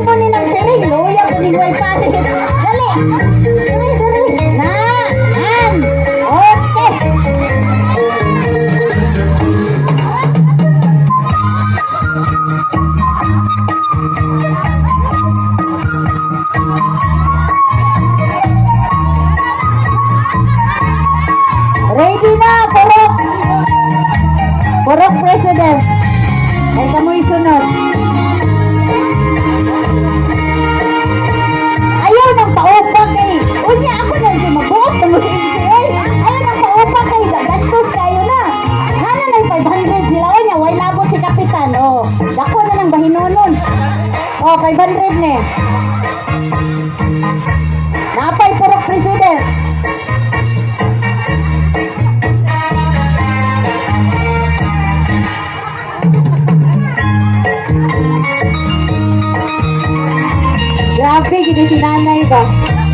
mo nilang tiring, luya ko ni Way Paris. Dali! Dali, dali! Na! An! Okay! Ready na, Purok! Purok President. Ay, kamoy sunod. Dako na ng bahinonon. Oh, 500 ne. Napay Purok President. Grabe, gini si nanay kay, kay ba?